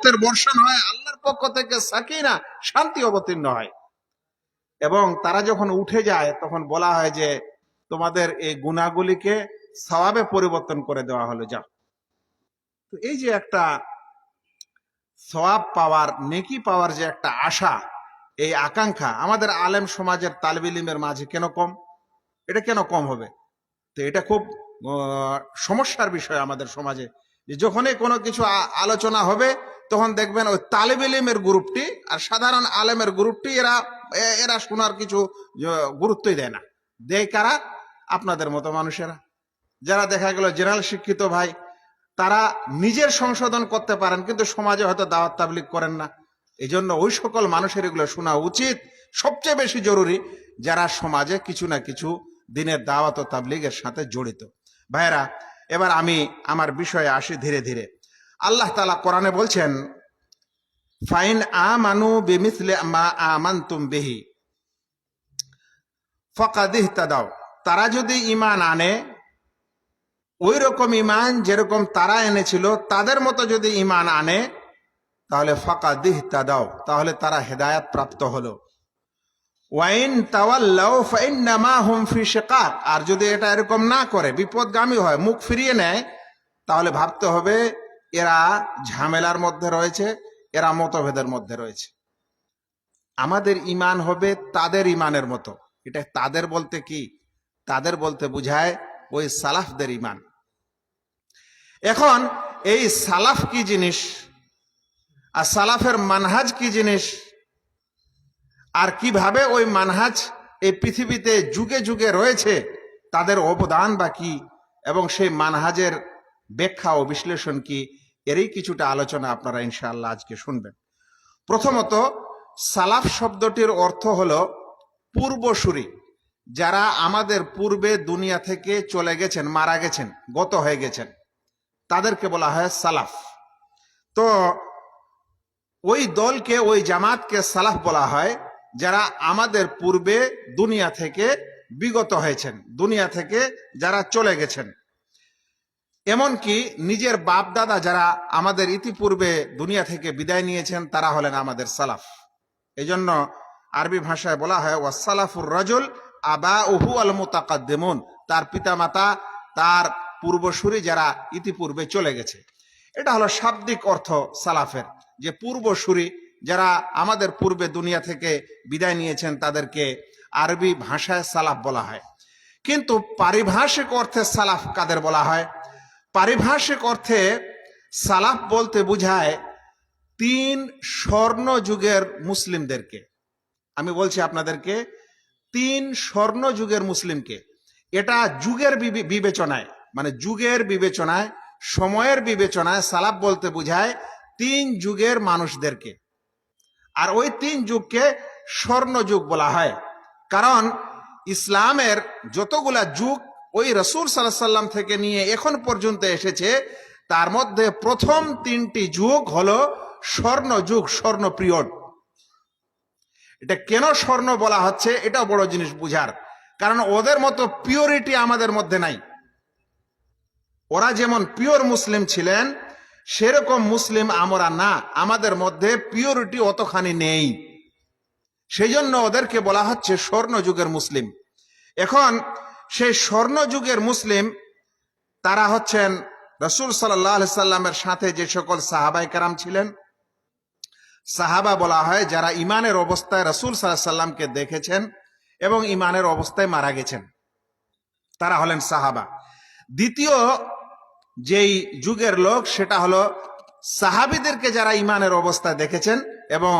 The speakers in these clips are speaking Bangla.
রহমতের বর্ষণ হয়, আল্লাহর পক্ষ থেকে সাকিনা শান্তি অবতীর্ণ হয়। এবং তারা যখন উঠে যায়, তখন বলা হয় যে, তোমাদের এই গুণাগুলিকে সওয়াবে পরিবর্তন করে দেওয়া হলো যা তো এই যে একটা সওয়াব পাওয়ার, নেকি পাওয়ার যে একটা আশা, এই আকাঙ্ক্ষা আমাদের আলেম সমাজের তালবিলিমের মাঝে কেন কম? এটা কেন কম হবে? তো এটা খুব সমস্যার বিষয় আমাদের সমাজে, যে যখনই কোনো কিছু আলোচনা হবে তখন দেখবেন ওই তালেবিলিমের গ্রুপটি আর সাধারণ আলেমের গ্রুপটি এরা এরা শোনার কিছু গুরুত্বই দেয় না। দেয় কারা? আপনাদের মতো মানুষেরা। যারা দেখা গেল জেনারেল শিক্ষিত ভাই, তারা নিজের সংশোধন করতে পারেন, কিন্তু সমাজে হয়তো দাওয়াত তাবলিক করেন না। এই জন্য ওই সকল মানুষের এগুলো শোনা উচিত। সবচেয়ে বেশি জরুরি যারা সমাজে কিছু না কিছু দিনের দাওয়াত ও তাবলিগের সাথে জড়িত। ভাইরা এবার আমি আমার বিষয়ে আসি ধীরে ধীরে। আল্লাহ তালা কোরআনে বলছেন, ফাইন আমানু বেমিসলে মা আমানতুম বিহি। ফকাদিহ তাদাও তারা যদি ইমান আনে ওই রকম ইমান যেরকম তারা এনেছিল, তাদের মতো যদি ইমান আনে, তাহলে ফাঁকা দিহ তাদাও তাহলে তারা হেদায়াত প্রাপ্ত হলো। ওয়াইন তাওয়াল্লাও ফাইন্নামা হুম ফি আর যদি এটা এরকম না করে, বিপদগামী হয়, মুখ ফিরিয়ে নেয়, তাহলে ভাবতে হবে এরা ঝামেলার মধ্যে রয়েছে, এরা মতভেদের মধ্যে রয়েছে। আমাদের ইমান হবে তাদের ইমানের মতো। এটা তাদের বলতে কি? তাদের বলতে বুঝায় ওই সালাফদের ইমান। এখন এই সালাফ কি জিনিস? আর সালাফের মানহাজ কি জিনিস? আর কীভাবে ওই মানহাজ এই পৃথিবীতে যুগে যুগে রয়েছে, তাদের অবদান বা কি? এবং সেই মানহাজের ব্যাখ্যা ও বিশ্লেষণ কি? এরই কিছুটা আলোচনা আপনারা ইনশাআল্লাহ আজকে শুনবেন। প্রথমত, সালাফ শব্দটির অর্থ হলো পূর্বসূরি। যারা আমাদের পূর্বে দুনিয়া থেকে চলে গেছেন, মারা গেছেন, গত হয়ে গেছেন, তাদেরকে বলা হয় সালাফ। তো ওই দলকে, ওই জামাতকে সালাফ বলা হয়, যারা আমাদের পূর্বে দুনিয়া থেকে বিগত হয়েছেন, দুনিয়া থেকে যারা চলে গেছেন। এমনকি নিজের বাপ দাদা যারা আমাদের ইতিপূর্বে দুনিয়া থেকে বিদায় নিয়েছেন, তারা হলেন আমাদের সালাফ। এই জন্য আরবি ভাষায় বলা হয় ওয়াসালাফুর রজুল আবা উহু আল মুতাকাদ্দেমুন। তার পিতামাতা, তার পূর্বসূরি যারা ইতিপূর্বে চলে গেছে। এটা হলো শাব্দিক অর্থ সালাফের, যে পূর্বসূরি যারা আমাদের পূর্বে দুনিয়া থেকে বিদায় নিয়েছেন, তাদেরকে আরবি ভাষায় সালাফ বলা হয়। কিন্তু পারিভাষিক অর্থে সালাফ কাদের বলা হয়? পারিভাষিক অর্থে সালাফ বলতে বোঝায় তিন স্বর্ণ যুগের মুসলিমদেরকে। আমি বলছি আপনাদেরকে, তিন স্বর্ণ যুগের মুসলিমকে। এটা যুগের বিবেচনায় মানে যুগের বিবেচনায়, সময়ের বিবেচনায় সালাফ বলতে বোঝায় তিন যুগের মানুষদেরকে। আর ওই তিন যুগকে স্বর্ণ যুগ বলা হয়। কারণ ইসলামের যতগুলা যুগ ওই রসুল সাল্লাম থেকে নিয়ে এখন পর্যন্ত এসেছে, তার মধ্যে প্রথম তিনটি যুগ হলো স্বর্ণ যুগ, স্বর্ণ পিরিয়ড এটা কেন স্বর্ণ বলা হচ্ছে? এটা বড় জিনিস বুঝার। কারণ ওদের মতো পিওরিটি আমাদের মধ্যে নাই। ওরা যেমন পিওর মুসলিম ছিলেন, সেরকম মুসলিম আমরা না। আমাদের মধ্যে পিওরিটি অতখানি নেই। সেই জন্য ওদেরকে বলা হচ্ছে স্বর্ণ যুগের মুসলিম। এখন সেই স্বর্ণ যুগের মুসলিম, তারা হচ্ছেন রসুল সাল্লাহ সাল্লামের সাথে যে সকল সাহাবাই কারাম ছিলেন, সাহাবা বলা হয় যারা ইমানের অবস্থায় রসুল সাল্লাহ সাল্লামকে দেখেছেন এবং ইমানের অবস্থায় মারা গেছেন। তারা হলেন সাহাবা। দ্বিতীয় যেই যুগের লোক, সেটা হলো সাহাবিদেরকে যারা ইমানের অবস্থায় দেখেছেন এবং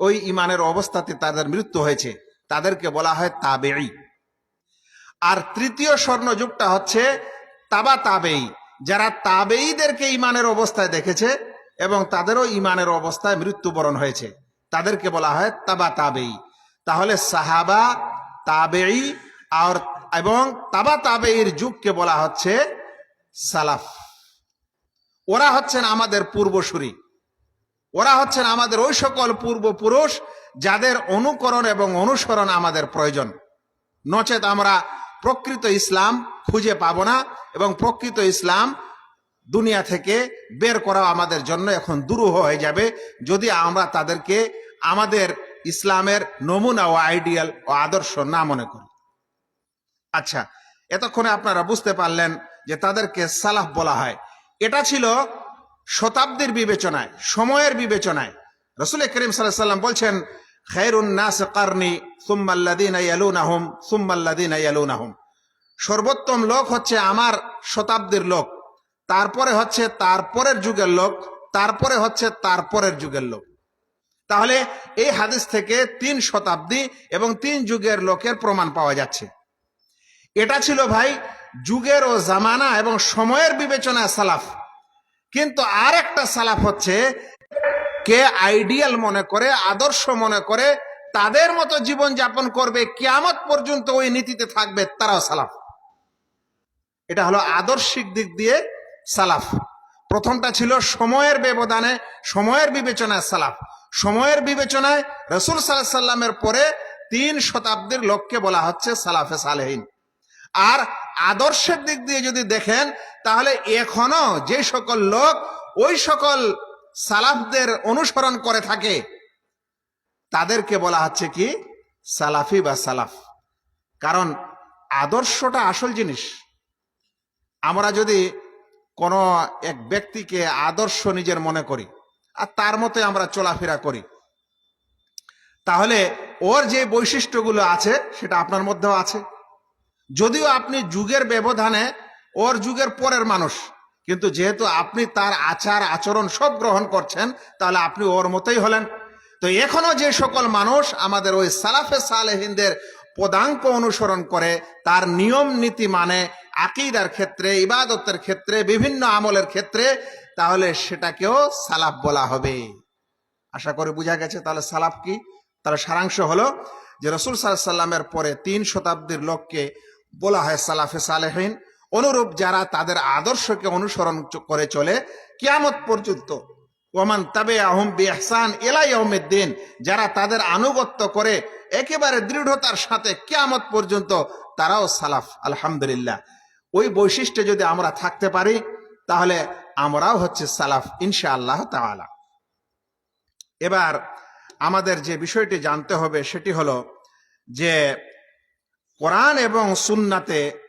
ওই ইমানের অবস্থাতে তাদের মৃত্যু হয়েছে, তাদেরকে বলা হয় তাবেই আর তৃতীয় স্বর্ণ যুগটা হচ্ছে তাবা তাবেই। যারা তাবেইদেরকে ইমানের অবস্থায় দেখেছে এবং তাদেরও ইমানের অবস্থায় মৃত্যুবরণ হয়েছে। তাদেরকে বলা হয় তাবা তাবেই। তাহলে সাহাবা, তাবেই আর এবং তাবা তাবেইর যুগকে বলা হচ্ছে সালাফ। ওরা হচ্ছেন আমাদের পূর্বসূরি। ওরা হচ্ছেন আমাদের ওই সকল পূর্বপুরুষ যাদের অনুকরণ এবং অনুসরণ আমাদের প্রয়োজন। নচেত আমরা প্রকৃত ইসলাম খুঁজে পাব না এবং প্রকৃত ইসলাম দুনিয়া থেকে বের করা আমাদের জন্য এখন দুরূহ হয়ে যাবে। যদি আমরা তাদেরকে আমাদের ইসলামের নমুনা ও আইডিয়াল ও আদর্শ না মনে করি। আচ্ছা এতক্ষণে আপনারা বুঝতে পারলেন যে তাদেরকে সালাফ বলা হয়। এটা ছিল শতাব্দীর বিবেচনায়, সময়ের বিবেচনায়। রসুল করিম সাল্লাহ সাল্লাম বলছেন খায়রুন নাস কারনি সুম্মাল্লাদিন ইয়ালুনাহুম সুম্মাল্লাদিন ইয়ালুনাহুম। সর্বোত্তম লোক হচ্ছে আমার শতাব্দীর লোক, তারপরে হচ্ছে তারপরের যুগের লোক, তারপরে হচ্ছে তারপরের যুগের লোক। তাহলে এই হাদিস থেকে তিন শতাব্দী এবং তিন যুগের লোকের প্রমাণ পাওয়া যাচ্ছে। এটা ছিল ভাই যুগের ও জামানা এবং সময়ের বিবেচনায় সালাফ। কিন্তু আর একটা সালাফ হচ্ছে কে আইডিয়াল মনে করে, আদর্শ মনে করে, তাদের মতো জীবন যাপন করবে, কিয়ামত পর্যন্ত ওই নীতিতে থাকবে, তারাও সালাফ। এটা হলো আদর্শিক দিক দিয়ে সালাফ। প্রথমটা ছিল সময়ের ব্যবধানে, সময়ের বিবেচনায় সালাফ। সময়ের বিবেচনায় রসুল সাল্লাহ সাল্লামের পরে তিন শতাব্দীর লোককে বলা হচ্ছে সালাফে সালেহীন। আর আদর্শের দিক দিয়ে যদি দেখেন, তাহলে এখনও যে সকল লোক, ওই সকল সালাফদের অনুসরণ করে থাকে। তাদেরকে বলা হচ্ছে কি? সালাফি বা সালাফ। কারণ আদর্শটা আসল জিনিস। আমরা যদি কোনো এক ব্যক্তিকে আদর্শ নিজের মনে করি, আর তার মতে আমরা চলাফেরা করি, তাহলে ওর যে বৈশিষ্ট্যগুলো আছে, সেটা আপনার মধ্যেও আছে। যদিও আপনি যুগের ব্যবধানে, ওর যুগের পরের মানুষ কিন্তু যেহেতু আপনি তার আচার, আচরণ সব গ্রহণ করছেন, তাহলে আপনি ওর মতোই হলেন। তো এখনও যে সকল মানুষ আমাদের ওই সালাফে সালেহিনদের পদাঙ্ক অনুসরণ করে, তার নিয়ম, নীতি মানে আকিদার ক্ষেত্রে, ইবাদতের ক্ষেত্রে, বিভিন্ন আমলের ক্ষেত্রে, তাহলে সেটাকেও সালাফ বলা হবে। আশা করে বোঝা গেছে তাহলে সালাফ কি? তাহলে সারাংশ হলো যে রসুল সাল্লামের পরে তিন শতাব্দীর লোককে বলা হয় সালাফে সালেহীন। অনুরূপ যারা তাদের আদর্শকে অনুসরণ করে চলে, কিয়ামত পর্যন্ত। ওমান তবে আহম বিহসান এলাই আহমেদ দিন যারা তাদের আনুগত্য করে, একেবারে দৃঢ়তার সাথে কিয়ামত পর্যন্ত তারাও সালাফ, আলহামদুলিল্লাহ। ওই বৈশিষ্ট্যে যদি আমরা থাকতে পারি, তাহলে আমরাও হচ্ছে সালাফ ইনশা আল্লাহ তাআলা। এবার আমাদের যে বিষয়টি জানতে হবে, সেটি হলো যে কোরআন এবং সুন্নাতে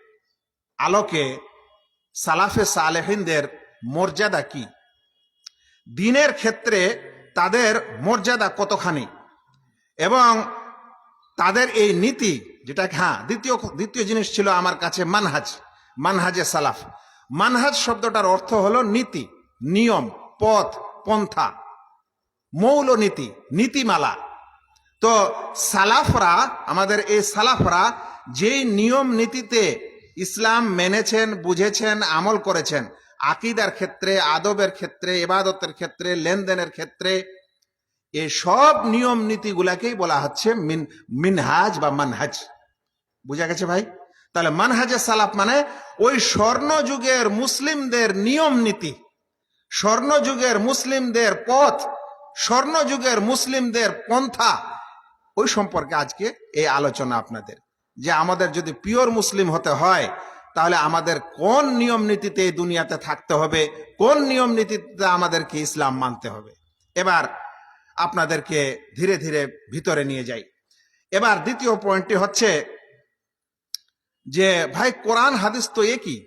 আলোকে সালাফে সালেহিনদের মর্যাদা কি? দিনের ক্ষেত্রে তাদের মর্যাদা কতখানি? এবং তাদের এই নীতি যেটা হ্যাঁ দ্বিতীয় দ্বিতীয় জিনিস ছিল আমার কাছে মানহাজ, মানহাজে সালাফ। মানহাজ শব্দটার অর্থ হলো নীতি, নিয়ম, পথ, পন্থা মৌল নীতি নীতিমালা। তো সালাফরা, আমাদের এই সালাফরা যেই নিয়ম নীতিতে ইসলাম মেনেছেন, বুঝেছেন, আমল করেছেন। আকিদার ক্ষেত্রে, আদবের ক্ষেত্রে, এবাদতের ক্ষেত্রে, লেনদেনের ক্ষেত্রে এই সব নিয়ম নীতিগুলাকেই বলা হচ্ছে মিন, মিনহাজ বা মানহাজ। বুঝা গেছে ভাই? তাহলে মানহাজে সালাফ মানে ওই স্বর্ণ যুগের মুসলিমদের নিয়ম নীতি। স্বর্ণ যুগের মুসলিমদের পথ, স্বর্ণ যুগের মুসলিমদের পন্থা। ওই সম্পর্কে আজকে এই আলোচনা আপনাদের। যে আমাদের যদি পিওর মুসলিম হতে হয়, তাহলে আমাদের কোন নিয়ম নীতিতে এই দুনিয়াতে থাকতে হবে? কোন নিয়ম নীতিতে আমাদেরকে ইসলাম মানতে হবে? এবার আপনাদেরকে ধীরে ধীরে ভিতরে নিয়ে যাই। এবার দ্বিতীয় পয়েন্টটি হচ্ছে যে, ভাই, কোরআন হাদিস তো একই।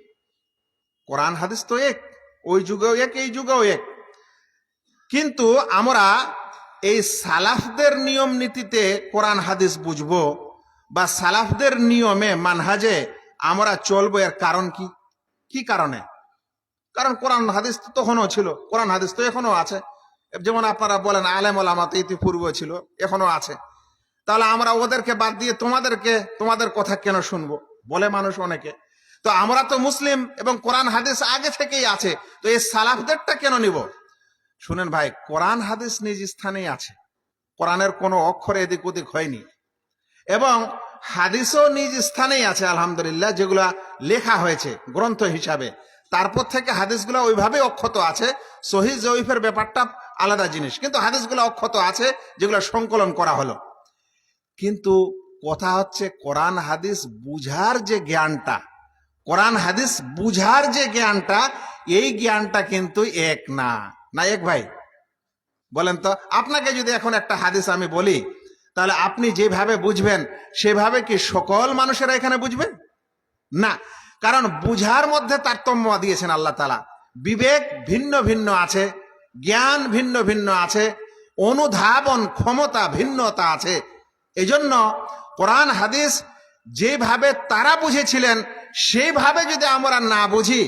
কোরআন হাদিস তো এক, ওই যুগেও এক, এই যুগেও এক। কিন্তু আমরা এই সালাফদের নিয়ম নীতিতে কোরআন হাদিস বুঝব বা সালাফদের নিয়মে মানহাজে আমরা চলবো এর কারণ কি? কি কারণে? কারণ কোরআন হাদিস তো তখনও ছিল, কোরআন হাদিস তো এখনও আছে। যেমন আপনারা বলেন আলেম ওলামা তো ইতিপূর্ব ছিল এখনও আছে। তাহলে আমরা ওদেরকে বাদ দিয়ে তোমাদেরকে, তোমাদের কথা কেন শুনব? বলে মানুষ অনেকে। তো আমরা তো মুসলিম এবং কোরআন হাদিস আগে থেকেই আছে, তো এই সালাফদেরটা কেন নিব? শুনেন ভাই, কোরআন হাদিস নিজ স্থানেই আছে। কোরআনের কোনো অক্ষর এদিক ওদিক হয়নি। এবং হাদিসও নিজ স্থানেই আছে, আলহামদুলিল্লাহ, যেগুলা লেখা হয়েছে, গ্রন্থ হিসাবে। তারপর থেকে হাদিসগুলো ওইভাবে অক্ষত আছে, সহি জয়ীফের ব্যাপারটা আলাদা জিনিস। কিন্তু হাদিসগুলো অক্ষত আছে, যেগুলো সংকলন করা হলো। কিন্তু কথা হচ্ছে, কোরআন হাদিস বুঝার যে জ্ঞানটা, কোরআন হাদিস বুঝার যে জ্ঞানটা, এই জ্ঞানটা কিন্তু এক না। না এক ভাই? বলেন তো, আপনাকে যদি এখন একটা হাদিস আমি বলি তাহলে আপনি যেভাবে বুঝবেন, সেভাবে কি সকল মানুষেরা এখানে বুঝবে? না। কারণ বুঝার মধ্যে তারতম্য দিয়েছেন আল্লাহ তালা বিবেক ভিন্ন ভিন্ন আছে, জ্ঞান ভিন্ন ভিন্ন আছে, অনুধাবন ক্ষমতা ভিন্নতা আছে। এজন্য কোরআন, হাদিস যেভাবে তারা বুঝেছিলেন সেইভাবে যদি আমরা না বুঝি,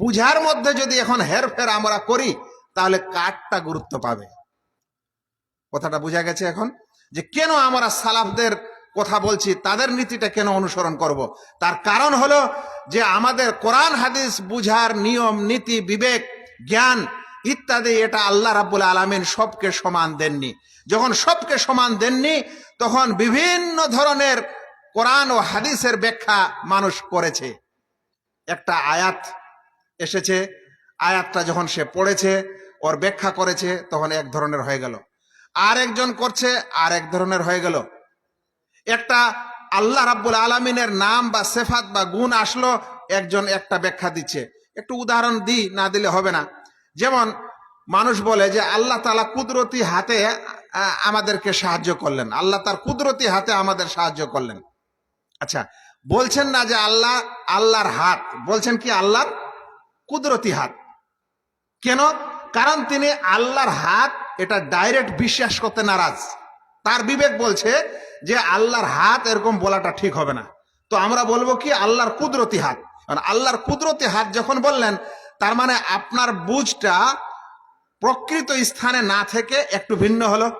বুঝার মধ্যে যদি এখন হেরফের আমরা করি, তাহলে কাঠটা গুরুত্ব পাবে। কথাটা বোঝা গেছে এখন? যে কেন আমরা সালাফদের কথা বলছি, তাদের নীতিটা কেন অনুসরণ করব। তার কারণ হলো যে আমাদের কোরআন, হাদিস বুঝার নিয়ম, নীতি, বিবেক, জ্ঞান ইত্যাদি, এটা আল্লাহ রাব্বুল আলমিন সবকে সমান দেননি। যখন সবকে সমান দেননি, তখন বিভিন্ন ধরনের কোরআন ও হাদিসের ব্যাখ্যা মানুষ করেছে। একটা আয়াত এসেছে, আয়াতটা যখন সে পড়েছে, ওর ব্যাখ্যা করেছে, তখন এক ধরনের হয়ে গেল। আর একজন করছে আর এক ধরনের হয়ে গেল। একটা আল্লাহ রাব্বুল আলমিনের নাম বা সেফাত বা গুণ আসলো, একজন একটা ব্যাখ্যা দিচ্ছে। একটু উদাহরণ দিই না দিলে হবে না। যেমন মানুষ বলে যে, আল্লাহ তালা কুদরতি হাতে আমাদেরকে সাহায্য করলেন। আল্লাহ তার কুদরতি হাতে আমাদের সাহায্য করলেন। আচ্ছা বলছেন না যে আল্লাহ, আল্লাহর হাত, বলছেন কি আল্লাহর কুদরতি হাত। কেন? কারণ তিনি আল্লাহর হাত এটা ডাইরেক্ট বিশ্বাস করতে নারাজ। তার বিবেক বলছে যে আল্লাহর হাত এরকম বলাটা ঠিক হবে না। তো আমরা বলব কি আল্লাহর কুদরতি হাত। আল্লাহর কুদরতি হাত যখন বললেন, তার মানে আপনার বুঝটা প্রকৃত স্থানে না থেকে একটু ভিন্ন হলো।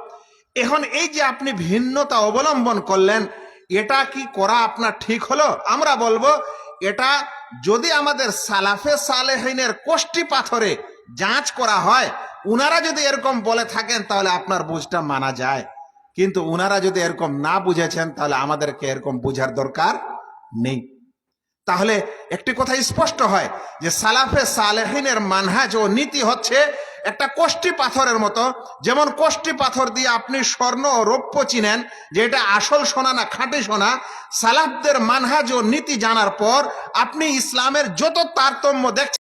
এখন এই যে আপনি ভিন্নতা অবলম্বন করলেন, এটা কি করা আপনার ঠিক হলো? আমরা বলব, এটা যদি আমাদের সালাফে সালেহিনের কোষ্টি পাথরে যাঞ্চ করা হয় উনারা যদি এরকম বলে থাকেন, তাহলে আপনার বুঝটা মানা যায়। কিন্তু উনারা যদি এরকম না বুঝেছেন, তাহলে আমাদেরকে এরকম বুঝার দরকার নেই। তাহলে একটি কথা স্পষ্ট হয় যে, সালাফে সালেহিনের মানহাজ ও নীতি হচ্ছে একটা কোষ্টি পাথরের মতো। যেমন কোষ্টি পাথর দিয়ে আপনি স্বর্ণ ও রৌপ্য চিনেন, যে এটা আসল সোনা না খাঁটি সোনা, সালাফদের মানহাজ ও নীতি জানার পর আপনি ইসলামের যত তারতম্য দেখছেন